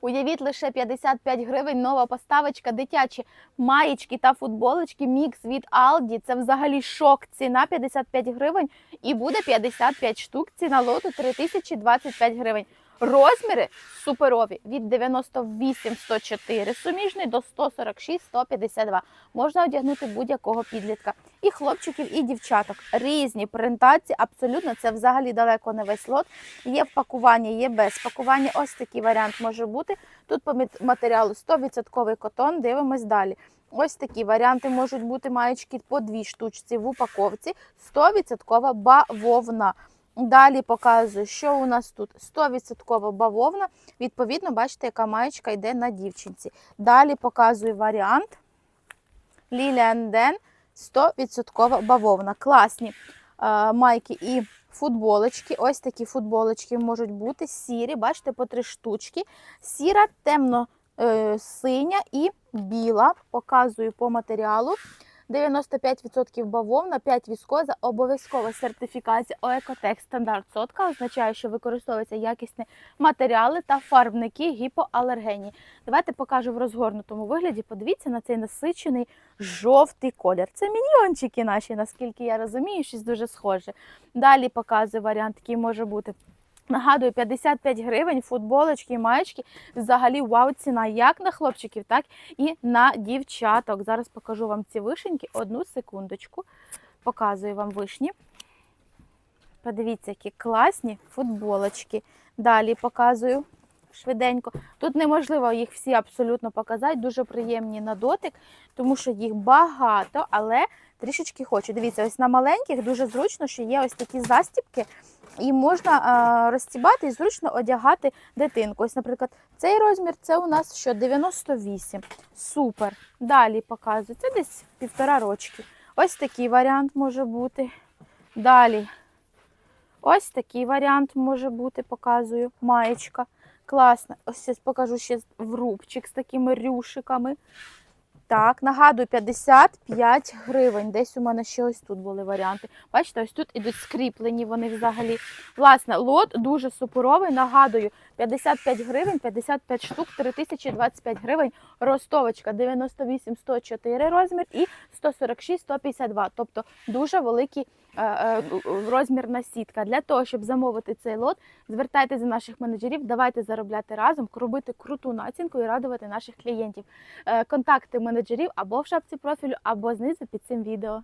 Уявіть лише 55 гривень нова поставочка, дитячі маєчки та футболочки, мікс від Aldi. Це взагалі шок. Ціна 55 гривень і буде 55 штук. Ціна лоту 3025 гривень. Розміри суперові від 98 104 суміжний до 146 152. Можна одягнути будь-якого підлітка. І хлопчиків, і дівчаток. Різні принтації, абсолютно це взагалі далеко не весь лот. Є в є без пакування. Ось такий варіант може бути. Тут по матеріалу 100% котон. Дивимось далі. Ось такі варіанти можуть бути маючки по дві штучці в упаковці. 100% бавовна. Далі показую, що у нас тут 100% бавовна. Відповідно, бачите, яка маєчка йде на дівчинці. Далі показую варіант Den 100% бавовна. Класні е, майки і футболочки. Ось такі футболочки можуть бути сірі, бачите, по три штучки. Сіра, темно е, і біла. Показую по матеріалу. 95% бавовна, 5 віскоза, обов'язкова сертифікація ОЕКОТЕК стандарт сотка означає, що використовуються якісні матеріали та фарбники гіпоалергенні. Давайте покажу в розгорнутому вигляді. Подивіться на цей насичений жовтий колір. Це міньйончики наші, наскільки я розумію, щось дуже схоже. Далі показую варіант, який може бути. Нагадую, 55 гривень, футболочки і маєчки. Взагалі вау ціна як на хлопчиків, так і на дівчаток. Зараз покажу вам ці вишеньки. Одну секундочку. Показую вам вишні. Подивіться, які класні футболочки. Далі показую швиденько. Тут неможливо їх всі абсолютно показати, дуже приємні на дотик, тому що їх багато, але трішечки хочу. Дивіться, ось на маленьких дуже зручно, що є ось такі застібки, і можна розстібати і зручно одягати дитинку. Ось, наприклад, цей розмір це у нас що 98. Супер. Далі показую. Це десь півтора рочки. Ось такий варіант може бути. Далі. Ось такий варіант може бути, показую. Маєчка. Класна. Ось зараз покажу ще в рубчик з такими рюшиками. Так, нагадую, 55 гривень. Десь у мене ще ось тут були варіанти. Бачите, ось тут ідуть скріплені вони взагалі. Власне, лот дуже суперовий. Нагадую, 55 гривень, 55 штук, 3025 гривень. Ростовочка 98 104 розмір і 146 152. Тобто дуже великий е, е, розмірна сітка. Для того, щоб замовити цей лот, звертайтеся до наших менеджерів, давайте заробляти разом, робити круту націнку і радувати наших клієнтів. Е, Контакти менеджерів або в шапці профілю, або знизу під цим відео.